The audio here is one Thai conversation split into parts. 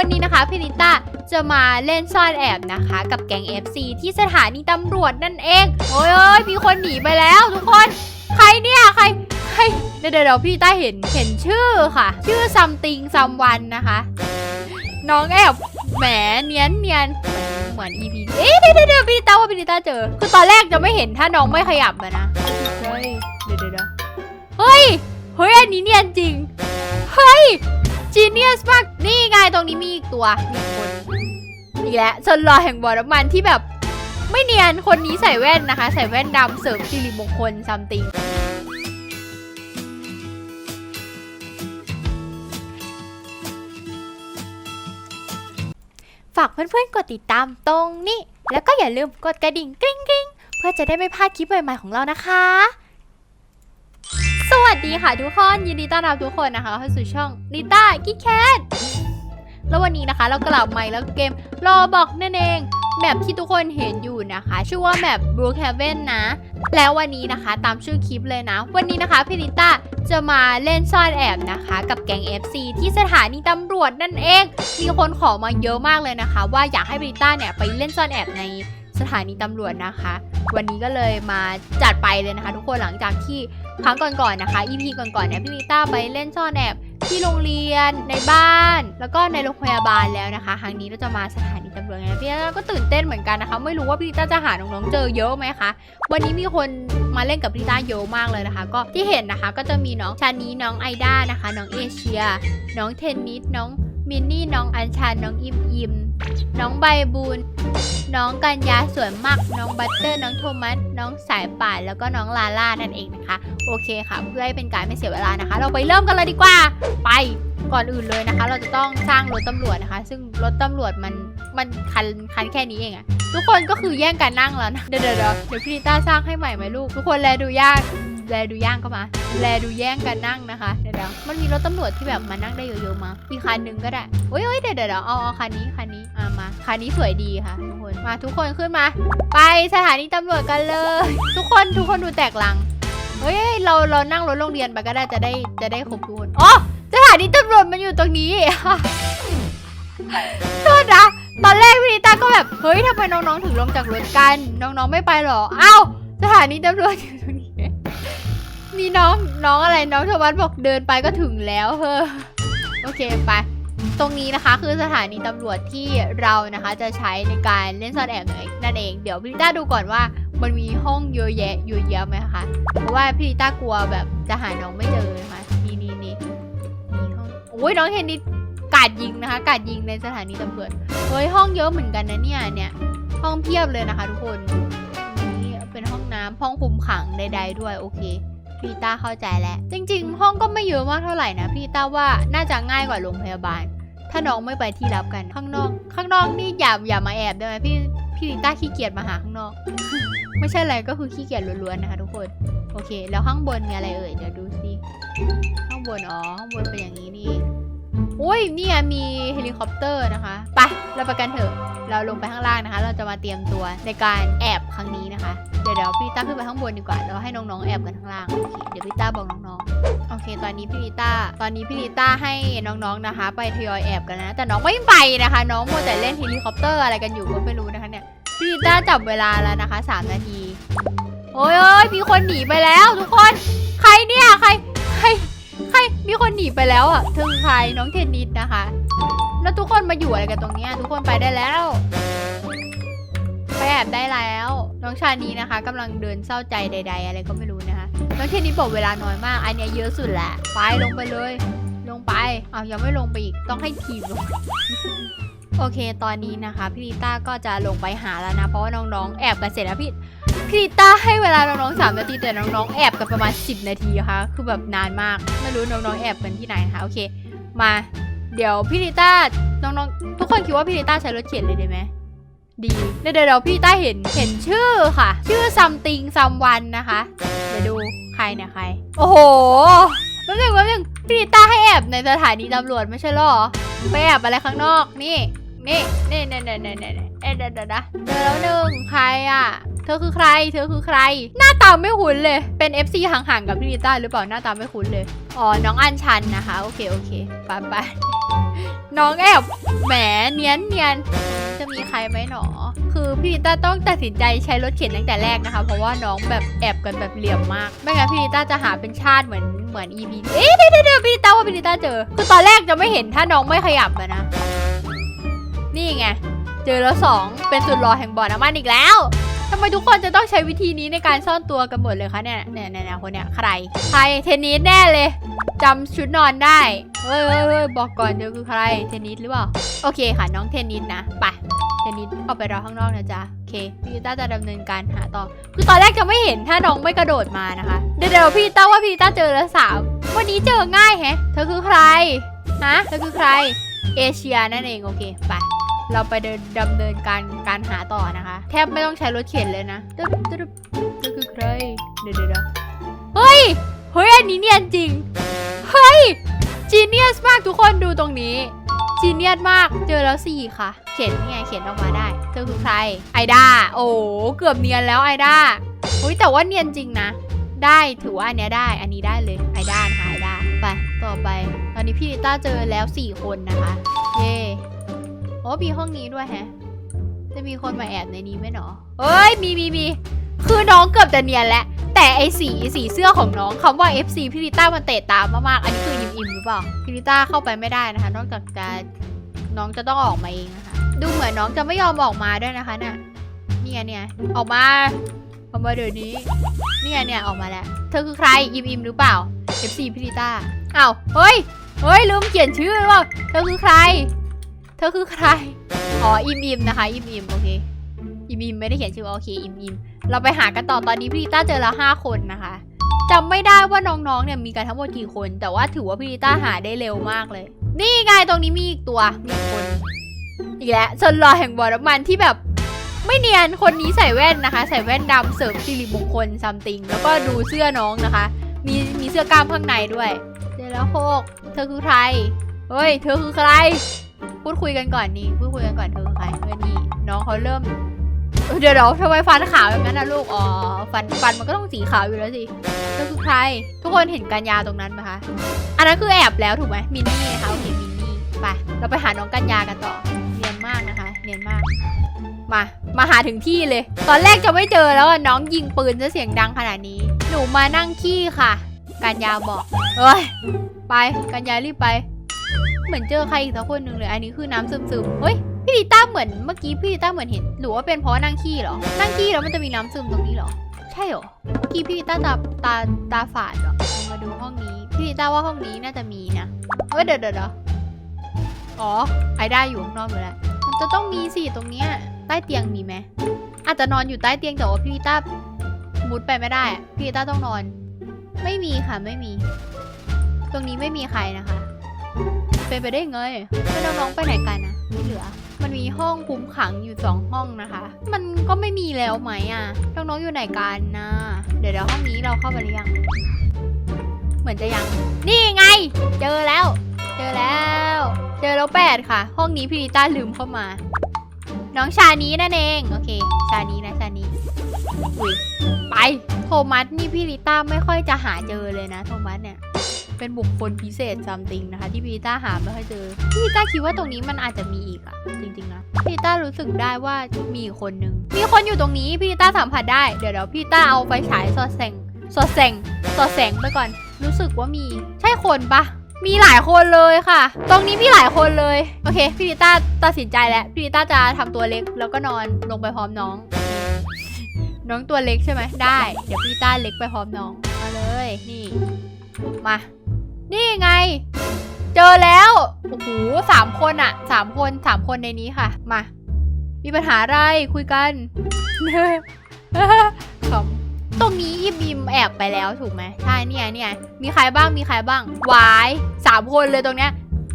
วันนี้นะคะพีนิต้าจะมาเล่นซ่อนแอบนะคะ กับแก๊ง FC ที่สถานีตำรวจนั่นเอง โอ้ยโอ้ยมีคนหนีไปแล้วทุกคน ใครเนี่ย ใครใครเดี๋ยวเดี๋ยวพี่นิต้าเห็นเห็นชื่อค่ะ ชื่อ something someone นะคะ น้องแอบแหมเนียนเนียนเหมือน EP เอ๊ะเดี๋ยวเดี๋ยวพีนิต้าว่าพีนิต้าเจอ คือตอนแรกจะไม่เห็นถ้าน้องไม่ขยับนะเฮ้ยเดี๋ยวเดี๋ยวเฮ้ยเฮ้ยอันนี้เนียนจริง เฮ้ย จีเนียสมาก นี่ไงตรงนี้มีอีกตัวมีคนอีกแล้วชนลอแห่งบ่อน้ำมันที่แบบ ไม่เนียนคนนี้ใส่แว่นนะคะ ใส่แว่นดำเสริมสิริมงคลซัมติงฝากเพื่อนๆกดติดตามตรงนี้ แล้วก็อย่าลืมกดกระดิ่งกริ๊งกริ๊งเพื่อจะได้ไม่พลาดคลิปใหม่ๆของเรานะคะ วัสดีค่ะทุกคนยินดีต้อนรับทุกคนนะคะเข้าสู่ช่องลิต้ากิ๊กแคทแล้ววันนี้นะคะเรากลับมาแล้วเกมรอบอกนั่นเองแมปที่ทุกคนเห็นอยู่นะคะ ชื่อว่าแมป Brookhaven นะ แล้ววันนี้นะคะตามชื่อคลิปเลยนะ วันนี้นะคะพี่ลิต้าจะมาเล่นซ่อนแอบนะคะ กับแก๊ง FC ที่สถานีตำรวจนั่นเอง มีคนขอมาเยอะมากเลยนะคะ ว่าอยากให้พี่ลิต้าเนี่ยไปเล่นซ่อนแอบใน สถานีตำรวจนะคะ วันนี้ก็เลยมาจัดไปเลยนะคะ ทุกคนหลังจากที่ครั้งก่อนๆนะคะ EP ก่อนๆเนี่ยพี่ลิต้าไปเล่นซ่อนแอบที่โรงเรียนในบ้าน แล้วก็ในโรงพยาบาลแล้วนะคะ ครั้งนี้เราจะมาสถานีตำรวจไงพี่ลิต้าก็ตื่นเต้นเหมือนกันนะคะ ไม่รู้ว่าพี่ลิต้าจะหาน้องๆเจอเยอะไหมคะวันนี้มีคนมาเล่นกับพี่ลิต้าเยอะมากเลยนะคะ ก็ที่เห็นนะคะก็จะมีน้องชานี้น้องไอด้านะคะ น้องเอเชีย น้องเทนนิสน้องมินนี่น้องอัญชันน้องอิมอิม น้องใบบูนน้องกัญญาสวยมาก น้องบัตเตอร์ น้องโทมัส น้องสายป่านแล้วก็น้องลาล่านั่นเองนะคะ โอเคค่ะ เพื่อให้เป็นการไม่เสียเวลานะคะ เราไปเริ่มกันเลยดีกว่า ไป ก่อนอื่นเลยนะคะ เราจะต้องสร้างรถตำรวจนะคะ ซึ่งรถตำรวจมันมันคันคันแค่นี้เองอะทุกคนก็คือแย่งกันนั่งแล้วนะ เดี๋ยวเดี๋ยวเดี๋ยวพี่ลิต้าสร้างให้ใหม่ไหมลูก ทุกคนแลดูยากแลดูย่างก็มา แลดูแย่งกันนั่งนะคะ เดี๋ยวมันมีรถตำรวจที่แบบมานั่งได้เยอะๆมา อีกคันหนึ่งก็ได้เฮ้ยเฮ้ยเดี๋ยวเดี๋ยวเดี๋ยวเอาเอาคันนี้คันนี้ามาคันนี้สวยดีค่ะทุกคน มาทุกคนขึ้นมา ไปสถานีตำรวจกันเลย ทุกคนทุกคนดูแตกลัง เฮ้ยเราเรานั่งรถโรงเรียนไปก็ได้จะได้จะได้ครบทุกคนอ๋อสถานีตำรวจมันอยู่ตรงนี้โทษนะตอนแรกพี่นิต้าก็แบบเฮ้ยทำไมน้องๆถึงลงจากรถกัน น้องๆไม่ไปหรออ้าวสถานีตำรวจอยู่ตรงนี้มีน้องน้องอะไรน้องธวัฒน์บอกเดินไปก็ถึงแล้วเฮ้อโอเคไป ตรงนี้นะคะคือสถานีตำรวจที่เรานะคะจะใช้ในการเล่นซ่อนแอบนั่นเอง เดี๋ยวพี่ลิต้าดูก่อนว่ามันมีห้องเยอะแยะเยอะแยะไหมคะ เพราะว่าพี่ลิต้ากลัวแบบจะหาน้องไม่เจอนะคะนี่นี่นี่มีห้องโอ้ยน้องเฮนนี่กาดยิงนะคะ กาดยิงในสถานีตำรวจเฮ้ยห้องเยอะเหมือนกันนะเนี่ยเนี่ยห้องเพียบเลยนะคะ ทุกคนนี่เป็นห้องน้ำห้องคุมขังใด ๆ ด้วยโอเค พี่ต้าเข้าใจแล้ว จริง ๆ ห้องก็ไม่เยอะมากเท่าไหร่นะพี่ต้าว่าน่าจะง่ายกว่าโรงพยาบาล ถ้าน้องไม่ไปที่รับกันข้างนอก ข้างนอกนี่อย่าอย่ามาแอบได้ไหมพี่พี่ลิต้าขี้เกียจมาหาข้างนอก ไม่ใช่อะไรก็คือขี้เกียจล้วนๆนะคะทุกคนโอเค แล้วข้างบนมีอะไรเอ่ยเดี๋ยวดูสิข้างบนอ๋อข้างบนเป็นอย่างนี้นี่โอ้ยเนี่ยมีเฮลิคอปเตอร์นะคะไปเราไปกันเถอะ เราลงไปข้างล่างนะคะ เราจะมาเตรียมตัวในการแอบครั้งนี้นะคะ เดี๋ยวเดี๋ยวพี่ต้าขึ้นไปข้างบนดีกว่าแล้วให้น้องๆแอบกันข้างล่างโอเคเดี๋ยวพี่ต้าบอกน้องๆ โอเค ตอนนี้พี่ลิต้า ตอนนี้พี่ลิต้าให้น้องๆนะคะ ไปทยอยแอบกันนะ แต่น้องไม่ไปนะคะ น้องมัวแต่เล่นเฮลิคอปเตอร์อะไรกันอยู่ก็ไม่รู้นะคะเนี่ยพี่ลิต้าจับเวลาแล้วนะคะสามนาทีโอ้ยมีคนหนีไปแล้วทุกคน ใครเนี่ยใครใครใครมี หนีไปแล้วอะถึงใครน้องเทนนิสนะคะ แล้วทุกคนมาอยู่อะไรกันตรงนี้ทุกคนไปได้แล้วไปแอบได้แล้ว น้องชานี้นะคะกำลังเดินเศร้าใจใด ๆ อะไรก็ไม่รู้นะคะน้องเทนนิสบอกเวลาน้อยมาก อันนี้เยอะสุดแหละไปลงไปเลย ลงไปอ้าวยังไม่ลงไปอีกต้องให้ทีมลง โอเค ตอนนี้นะคะพี่ลิต้าก็จะลงไปหาแล้วนะ เพราะว่าน้องๆ แอบกันเสร็จแล้วพี่พี่ลิต้าให้เวลาน้องๆสามนาทีแต่น้องๆ แอบกันประมาณ 10 นาทีค่ะ คือแบบนานมาก ไม่รู้น้องๆ แอบกันที่ไหนนะคะ โอเค มา เดี๋ยวพี่ลิต้า น้องๆ ทุกคนคิดว่าพี่ลิต้าใช้รถเข็นเลยได้ไหมดี เดี๋ยวเดี๋ยวเดียวพี่ต้าเห็น เห็นชื่อค่ะ ชื่อ something someone นะคะ เดี๋ยวดูใครเนี่ยใคร โอ้โหแป๊บนึงแป๊บนึงพี่ต้าให้แอบในสถานีตำรวจไม่ใช่หรอ ไปแอบอะไรข้างนอกนี่ นี่นี่นี่นี่นี่นี่เอ๊ะเดี๋ยวเดี๋ยวนะเจอแล้วหนึ่งใครอะ เธอคือใคร เธอคือใคร หน้าตาไม่คุ้นเลย เป็น FC ห่างๆกับพี่ลิต้าหรือเปล่า หน้าตาไม่คุ้นเลย อ๋อ น้องอัญชันนะคะ โอเค โอเคไปไปน้องแอบแหมเนียนเนียนจะมีใครไหมหนอ คือพี่ลิต้าต้องตัดสินใจใช้รถเข็นตั้งแต่แรกนะคะ เพราะว่าน้องแบบแอบกันแบบเหลี่ยมมาก ไม่งั้นพี่ลิต้าจะหาเป็นชาติเหมือนเหมือน EP เอ๊ะเดี๋ยวเดี๋ยวเดี๋ยวพี่ลิต้าว่าพี่ลิต้าเจอ คือตอนแรกจะไม่เห็นถ้าน้องไม่ขยับนะ นี่ไง เจอแล้วสองเป็นสุดหล่อแห่งบ่อน้ำมันอีกแล้วทำไมทุกคนจะต้องใช้วิธีนี้ในการซ่อนตัวกันหมดเลยคะเนี่ยเนี่ยเนี่ยคนเนี้ยใคร ใครเทนนิสแน่เลยจำชุดนอนได้ เฮ้ยเฮ้ยบอกก่อนเธอคือใคร เทนนิสหรือเปล่า โอเคค่ะน้องเทนนิสนะ ไป เทนนิสออกไปรอข้างนอกนะจ๊ะ โอเคพี่ต้าจะดำเนินการหาต่อ คือตอนแรกจะไม่เห็นถ้าน้องไม่กระโดดมานะคะ เดี๋ยวเดี๋ยวพี่ต้าว่าพี่ต้าเจอแล้วสามวันนี้เจอง่ายแฮะ เธอคือใคร ฮะ เธอคือใคร เอเชียนั่นเอง โอเค ไป เราไปเดินดำเนินการการหาต่อนะคะ แทบไม่ต้องใช้รถเข็นเลยนะตึ๊บตึ๊บตึ๊บคือใครเดี๋ยวเดี๋ยวเดี๋ยวเฮ้ย เฮ้ย อันนี้เนียนจริง เฮ้ยจีเนียสมากทุกคนดูตรงนี้จีเนียสมากเจอแล้วสี่ค่ะ เขียนนี่ไงเขียนออกมาได้เธอคือใครไอด้าโอ้เกือบเนียนแล้วไอด้าเฮ้ยแต่ว่าเนียนจริงนะได้ถือว่าอันเนี้ยได้อันนี้ได้เลยไอด้านะคะไอด้าไปต่อไป ตอนนี้พี่ลิต้าเจอแล้วสี่คนนะคะ เย้ โอ้มีห้องนี้ด้วยแฮะ จะมีคนมาแอบในนี้ไหมหนอเอ้ย มีมีมี คือน้องเกือบจะเนียนแล้ว แต่ไอสีสีเสื้อของน้องคำว่า FC พิริต้ามันเตะตามมากๆ อันนี้คืออิมอิมหรือเปล่าพิริต้าเข้าไปไม่ได้นะคะ นอกจากจะน้องจะต้องออกมาเองนะคะ ดูเหมือนน้องจะไม่ยอมออกมาด้วยนะคะเนี่ยเนี่ยเนี่ยออกมา ออกมาเดี๋ยวนี้ เนี่ยเนี่ยออกมาแล้ว เธอคือใครอิมอิมหรือเปล่า FC พิริต้าอ้าว เฮ้ย เฮ้ยลืมเขียนชื่อหรือเปล่าเธอคือใคร เธอคือใคร อ๋อ อิมอิมนะคะ อิมอิมโอเค อิมอิมไม่ได้เขียนชื่อโอเค อิมอิมเราไปหากันต่อตอนนี้พี่ลิต้าเจอแล้วห้าคนนะคะจำไม่ได้ว่าน้องๆเนี่ยมีกันทั้งหมดกี่คน แต่ว่าถือว่าพี่ลิต้าหาได้เร็วมากเลย นี่ไงตรงนี้มีอีกตัวมีคน อีกแล้วซนรอแห่งบ่อน้ำมันที่แบบไม่เนียนคนนี้ใส่แว่นนะคะ ใส่แว่นดำเสริมสิริมงคลซัมติง แล้วก็ดูเสื้อน้องนะคะ มีมีเสื้อกล้ามข้างในด้วยเจอแล้วโคกเธอคือใครเฮ้ย เธอคือใคร พูดคุยกันก่อนนี่พูดคุยกันก่อนเธอใครเฮ้ยนี่น้องเขาเริ่ม เดี๋ยวเดี๋ยวทำไมฟันขาวอย่างนั้นนะลูกอ๋อฟันฟันมันก็ต้องสีขาวอยู่แล้วสิเธอคือใคร ทุกคนเห็นกัญญาตรงนั้นไหมคะอันนั้นคือแอบแล้วถูกไหมมินนี่นะคะโอเคมินนี่ไปเราไปหาน้องกัญญากันต่อเนียนมากนะคะเนียนมากมา มาหาถึงที่เลย ตอนแรกจะไม่เจอแล้วน้องยิงปืนจะเสียงดังขนาดนี้ หนูมานั่งขี้ค่ะ กัญญาบอก เอ้ย ไป กัญญารีบไป เหมือนเจอใครอีกสักคนหนึ่งเลย อันนี้คือน้ำซึมๆ เฮ้ย พี่ลิต้าเหมือนเมื่อกี้พี่ลิต้าเหมือนเห็น หรือว่าเป็นเพราะว่านั่งขี้เหรอ นั่งขี้แล้วมันจะมีน้ำซึมตรงนี้เหรอ ใช่เหรอ เมื่อกี้พี่ลิต้าตาตาตาฝาดเหรอมาดูห้องนี้ พี่ลิต้าว่าห้องนี้น่าจะมีนะเฮ้ยเดี๋ยวเดี๋ยวเดี๋ยวอ๋อ ไอได้อยู่ข้างนอกอยู่แล้ว มันจะต้องมีสิตรงเนี้ย ใต้เตียงมีไหม อาจจะนอนอยู่ใต้เตียงแต่ว่าพี่ลิต้ามุดไปไม่ได้ พี่ลิต้าต้องนอน ไม่มีค่ะไม่มี ตรงนี้ไม่มีใครนะคะ เป็นไปได้ไงแล้วน้องๆไปไหนกันนะไม่เหลือ มันมีห้องคุมขังอยู่สองห้องนะคะ มันก็ไม่มีแล้วไหมอะ น้องๆอยู่ไหนกันนะ เดี๋ยวเดี๋ยวห้องนี้เราเข้าไปหรือยัง เหมือนจะยัง นี่ไง เจอแล้ว เจอแล้ว เจอแล้วแปดค่ะ ห้องนี้พี่ลิต้าลืมเข้ามา น้องชานี้นั่นเอง โอเค ชานี้นะชานี้อุ้ยไป โทมัสนี่พี่ลิต้าไม่ค่อยจะหาเจอเลยนะ โทมัสเนี่ย เป็นบุคคลพิเศษซัมติงนะคะ ที่พีต้าหาไม่ค่อยเจอพีต้าคิดว่าตรงนี้มันอาจจะมีอีกอะจริงๆนะพีต้ารู้สึกได้ว่ามีคนนึงมีคนอยู่ตรงนี้พีต้าสัมผัสได้เดี๋ยวเดี๋ยวพีต้าเอาไฟฉายสอดแสงสอดแสงสอดแสงไปก่อน รู้สึกว่ามีใช่คนปะมีหลายคนเลยค่ะ ตรงนี้มีหลายคนเลย โอเค พี่ลิต้าตัดสินใจแล้ว พี่ลิต้าจะทำตัวเล็กแล้วก็นอนลงไปพร้อมน้อง น้องตัวเล็กใช่ไหม ได้ เดี๋ยวพี่ลิต้าเล็กไปพร้อมน้อง มาเลย นี่ มา นี่ไง เจอแล้วโอ้โหสามคนอะสามคนสามคนในนี้ค่ะ มา มีปัญหาอะไรคุยกันขำตรงนี้ยิมยิมแอบไปแล้วถูกไหมใช่เนี่ยเนี่ยมีใครบ้างมีใครบ้างวายสามคนเลยตรงเนี้ย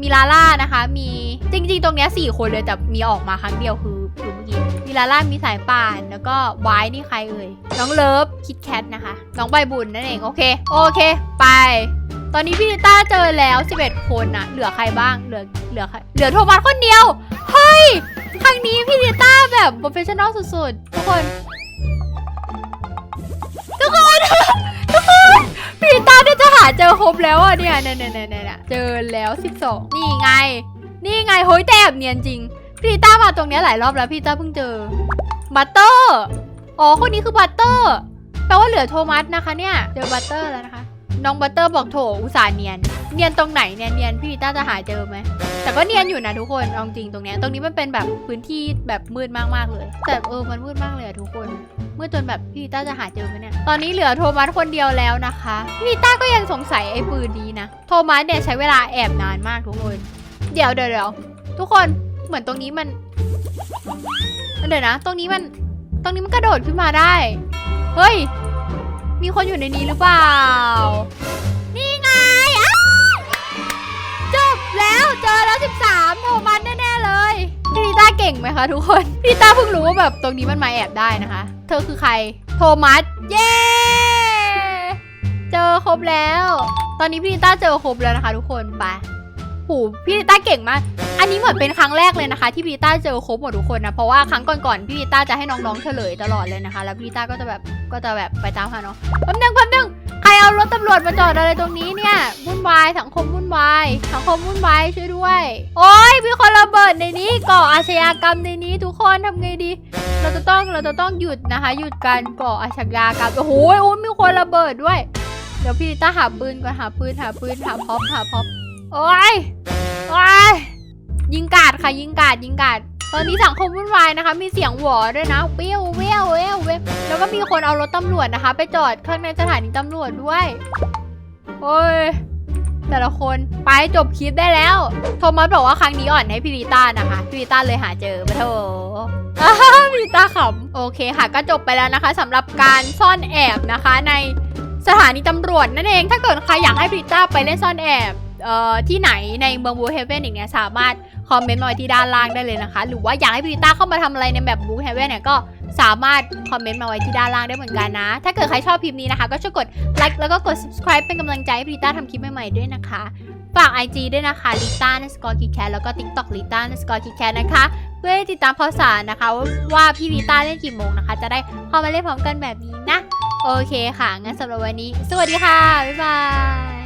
มีลาล่านะคะ มีจริง ๆ ตรงเนี้ยสี่คนเลยแต่มีออกมาครั้งเดียวคือ มีลาล่ามีสายป่านแล้วก็วายนี่ใครเอ่ยน้องเลิฟคิดแคทนะคะ น้องใบบุญนั่นเองโอเค โอเค ไป ตอนนี้พี่ลิต้าเจอแล้ว 11 คนอะเหลือใครบ้างเหลือเหลือใครเหลือโทมัสคนเดียว เฮ้ย ครั้งนี้พี่ลิต้าแบบโปรเฟชชั่นอลสุดๆ ทุกคน ทุกคนทุกคนพี่ตาเนี่ยจะหาเจอครบแล้วอะเนี่ยเนี่ยเนี่ยเนี่ยเนเจอแล้ว 12 นี่ไง นี่ไงเฮ้ยแต่แอบเนียนจริง พี่ต้ามาตรงเนี้ยหลายรอบแล้วพี่ต้าเพิ่งเจอ บัตเตอร์ อ๋อคนนี้คือบัตเตอร์ แปลว่าเหลือโทมัสนะคะเนี่ย เจอบัตเตอร์แล้วนะคะ น้องบัตเตอร์บอกโถอุตส่าห์เนียน เนียนตรงไหนเนี่ยเนียนพี่ต้าจะหาเจอไหม แต่ก็เนียนอยู่นะทุกคนเอาจริงตรงเนี้ย ตรงนี้มันเป็นแบบพื้นที่แบบมืดมากๆเลย แต่เออมันมืดมากเลยอะทุกคนมืดจนแบบพี่ต้าจะหาเจอไหมเนี่ย ตอนนี้เหลือโทมัสคนเดียวแล้วนะคะ พี่ต้าก็ยังสงสัยไอ้ปืนนี้นะ โทมัสเนี่ยใช้เวลาแอบนานมากทุกคน เดี๋ยวเดี๋ยวเดี๋ยวทุกคน เหมือนตรงนี้มัน เดี๋ยวนะ ตรงนี้มัน ตรงนี้มันกระโดดขึ้นมาได้ เฮ้ย มีคนอยู่ในนี้หรือเปล่า นี่ไงจบแล้วเจอแล้ว 13โทมัสแน่ๆเลยพี่ลิต้าเก่งไหมคะทุกคนพี่ลิต้าเพิ่งรู้ว่าแบบตรงนี้มันมาแอบได้นะคะ เธอคือใคร โทมัส เย้ เจอครบแล้ว ตอนนี้พี่ลิต้าเจอครบแล้วนะคะ ทุกคนไปหูพี่ลิต้าเก่งมาก อันนี้เหมือนเป็นครั้งแรกเลยนะคะ ที่พีต้าเจอครบหมดทุกคนนะเพราะว่าครั้งก่อนๆพี่ลิต้าจะให้น้องๆเฉลยตลอดเลยนะคะ แล้วพี่ต้าก็จะแบบก็จะแบบไปตามหาน้องแป๊บนึงแป๊บนึงใครเอารถตำรวจมาจอดอะไรตรงนี้เนี่ยวุ่นวายสังคมวุ่นวายสังคมวุ่นวายช่วยด้วย โอ้ยมีคนระเบิดในนี้ก่ออาชญากรรมในนี้ทุกคนทำไงดี เราจะต้องเราจะต้องหยุดนะคะ หยุดการก่ออาชญากรรมโอ้โหโอ้ยมีคนระเบิดด้วย เดี๋ยวพี่ต้าหาปืนก่อนหาปืนหาปืนหาพร็อพหาพร็อพโอ้ยโอ้ย ยิงกาดค่ะยิงกาดยิงกาดตอนนี้สังคมวุ่นวายนะคะ มีเสียงหวอด้วยนะเปี้ยวเว้ยวเว้ยวเว้ยวแล้วก็มีคนเอารถตำรวจนะคะ ไปจอดข้างในสถานีตำรวจด้วยโอ้ยแต่ละคนไปจบคลิปได้แล้ว โทมัสบอกว่าครั้งนี้อ่อนให้พิริต้านะคะพิริต้าเลยหาเจอปะโถอ้าพิริต้าขำโอเคค่ะ ก็จบไปแล้วนะคะสำหรับการซ่อนแอบนะคะ ในสถานีตำรวจนั่นเองถ้าเกิดใครอยากให้พิริต้าไปเล่นซ่อนแอบเอ่อที่ไหนในเมืองบูเฮเวนอีกเนี่ยสามารถ คอมเมนต์มาไว้ที่ด้านล่างได้เลยนะคะ หรือว่าอยากให้พิริต้าเข้ามาทำอะไรในแบบบูเฮเว่นเนี่ยก็สามารถคอมเมนต์มาไว้ที่ด้านล่างได้เหมือนกันนะ ถ้าเกิดใครชอบคลิปนี้นะคะ ก็ช่วยกดไลค์แล้วก็กด subscribe เป็นกำลังใจให้พิต้าทำคลิปใหม่ๆด้วยนะคะ ฝาก IG ด้วยนะคะลิต้าในสกอร์คิแคทแล้วก็ TikTok ลิต้าในสกอร์คิแคทนะคะ เพื่อติดตามข่าวสารนะคะ ว่าพี่ลิต้าเล่นกี่โมงนะคะ จะได้เข้ามาเล่นพร้อมกันแบบนี้นะ โอเคค่ะ งั้นสำหรับวันนี้ สวัสดีค่ะ บ๊ายบาย